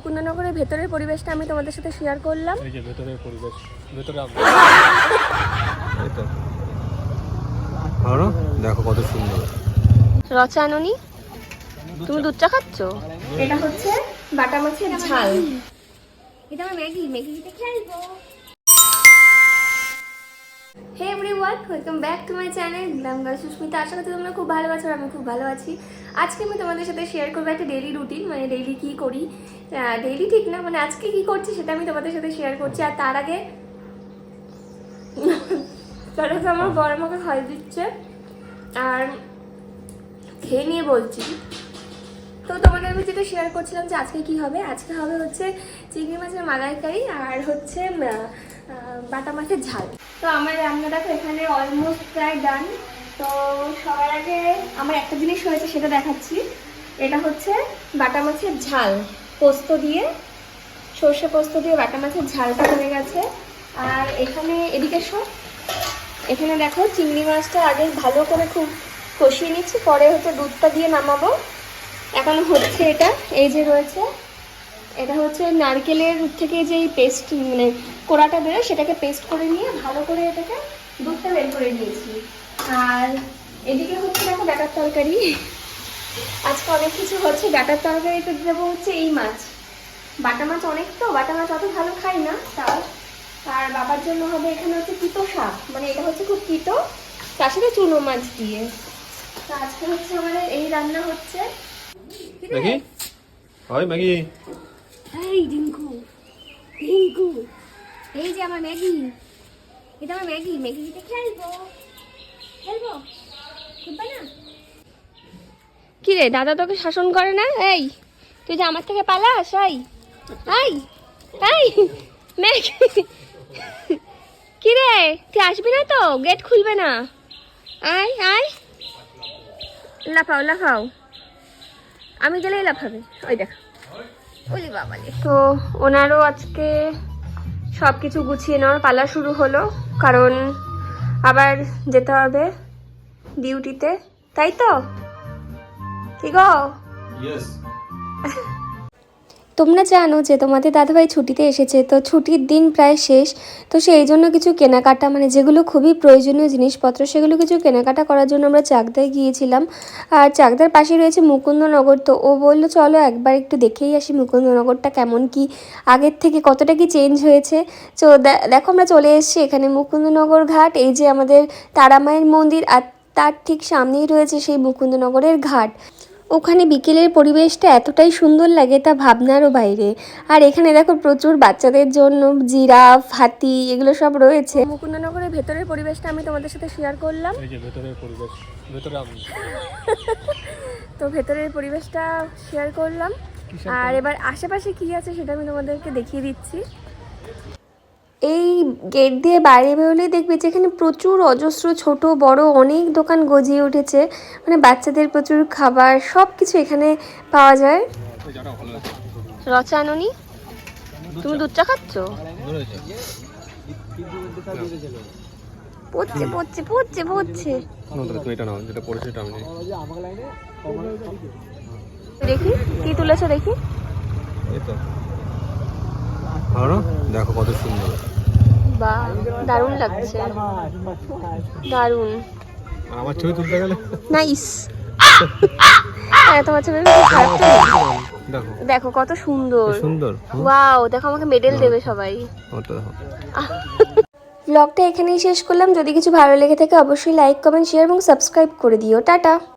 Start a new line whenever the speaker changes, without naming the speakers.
মুকুন্দনগরের ভেতরের পরিবেশটা আমি তোমাদের সাথে শেয়ার করলাম।
এই যে ভেতরের পরিবেশ ভেতরে আরও? দেখো কত সুন্দর।
রচা তুমি দুধ চা খাচ্ছ? এটা হচ্ছে বাটা মাছের ঝাল। এটা আমার ম্যাগি ম্যাগি দিতে খেলব hey everyone welcome back to my channel glam girl Sushmita আশা করি তোমরা খুব ভালো আছো আমি খুব ভালো আছি। আজকে আমি তোমাদের সাথে শেয়ার করব একটা ডেইলি রুটিন মানে ডেইলি কী করি। ডেইলি ঠিক না মানে আজকে কী করছি সেটা আমি তোমাদের সাথে শেয়ার করছি। আর তার আগে তার আগে আমার বড় আমাকে খাই দিচ্ছে, আর খেয়ে নিয়ে বলছি। তো তোমাদের আমি যেটা শেয়ার করছিলাম যে আজকে কি হবে? আজকে হবে হচ্ছে চিংড়ি মাছের মালাইকারি আর হচ্ছে বাটা মাছের ঝাল। তো আমার রান্নাটা তো এখানে অলমোস্ট প্রায় ডান তো সবার আগে আমার একটা জিনিস হয়েছে সেটা দেখাচ্ছি। এটা হচ্ছে বাটা মাছের ঝাল। পোস্ত দিয়ে, সর্ষে পোস্ত দিয়ে বাটা মাছের ঝালটা হয়ে গেছে। আর এখানে এদিকে সব এখানে দেখো চিংড়ি মাছটা আগে ভালো করে খুব কষিয়ে নিচ্ছি, পরে হচ্ছে দুধটা দিয়ে নামাবো। এখন হচ্ছে এটা, এই যে রয়েছে এটা হচ্ছে নারকেলের থেকে যে পেস্ট মানে কোড়াটা বেরোয়, সেটাকে পেস্ট করে নিয়ে ভালো করে এটাকে দুধটা বের করে নিয়েছি। আর এদিকে হচ্ছে দেখো ডাটার তরকারি। আজকে অনেক কিছু হচ্ছে ডাটার তরকারিতে দেবো হচ্ছে এই মাছ। বাটা মাছ অনেক তো, বাটা মাছ অত ভালো খাই না, তাও। আর বাবার জন্য হবে এখানে হচ্ছে তিতো শাক মানে এটা হচ্ছে খুব তিতো, তার সাথে চুনো মাছ দিয়ে। তো আজকে হচ্ছে আমাদের এই রান্না হচ্ছে।
হয় ম্যাগি?
এই রিঙ্কু রিঙ্কু। এই যে আমার ম্যাগি, এটা আমার ম্যাগি ম্যাগি দিতে খেলব। খেলব? খেলবা না? কি রে, দাদা তোকে শাসন করে না? এই, তুই যে আমার থেকে পালাস? এই এই এই, ম্যাগি। কি রে, তুই আসবি না তো? গেট খুলবে না। আয় আয়। লাফাও লাফাও। আমি গেলেই লাফাবে। ওই দেখ। তো ওনারও আজকে সব কিছু গুছিয়ে নেওয়ার পালা শুরু হলো কারণ আবার যেতে হবে ডিউটিতে তাই তো? কি গো?
ইয়েস
তোমরা জানো যে তোমাদের দাদাভাই ছুটিতে এসেছে, তো ছুটির দিন প্রায় শেষ। তো সেই জন্য কিছু কেনাকাটা মানে যেগুলো খুবই প্রয়োজনীয় জিনিসপত্র, সেগুলো কিছু কেনাকাটা করার জন্য আমরা চাকদায় গিয়েছিলাম। আর চাকদার পাশে রয়েছে মুকুন্দনগর, তো ও বলল, চলো একবার একটু দেখেই আসি মুকুন্দনগরটা কেমন কি, আগের থেকে কতটা কি চেঞ্জ হয়েছে? তো দেখো আমরা চলে এসেছি এখানে মুকুন্দনগর ঘাট, এই যে আমাদের তারামায়ের মন্দির, আর তার ঠিক সামনেই রয়েছে সেই মুকুন্দনগরের ঘাট। ওখানে বিকেলের পরিবেশটা এতটাই সুন্দর লাগে তা ভাবনারও বাইরে। আর এখানে দেখো প্রচুর বাচ্চাদের জন্য জিরাফ হাতি এগুলো সব রয়েছে। মুকুন্দনগরের ভেতরের পরিবেশটা আমি তোমাদের সাথে শেয়ার করলাম।
ভেতরের পরিবেশ ভেতরে
তো ভেতরের পরিবেশটা শেয়ার করলাম। আর এবার আশেপাশে কি আছে সেটা আমি তোমাদেরকে দেখিয়ে দিচ্ছি। এই গেট দিয়ে বাইরে বেরোলেই দেখবে যেখানে প্রচুর অজস্র ছোট বড় অনেক দোকান গজিয়ে উঠেছে। মানে বাচ্চাদের প্রচুর খাবার সব কিছু এখানে পাওয়া যায়।
এই জায়গাটা ভালো আছে
রচা আননি তুমি দুধ চা খাচ্ছ? পড়ছে পড়ছে পড়ছে পড়ছে। দেখি কি তুলেছো দেখি।
এই দেখো কত সুন্দর।
বা দারুণ লাগছে। দারুণ।
আমার ছবি তুলতে গেলে?
নাইস। হ্যাঁ তোমার ছবি খারাপ
দেখো।
দেখো কত সুন্দর।
সুন্দর।
ওয়াও দেখো আমাকে মেডেল দেবে সবাই। ব্লগটা এখানেই শেষ করলাম। যদি কিছু ভালো লেগে থাকে অবশ্যই লাইক কমেন্ট শেয়ার এবং সাবস্ক্রাইব করে দিও। টাটা।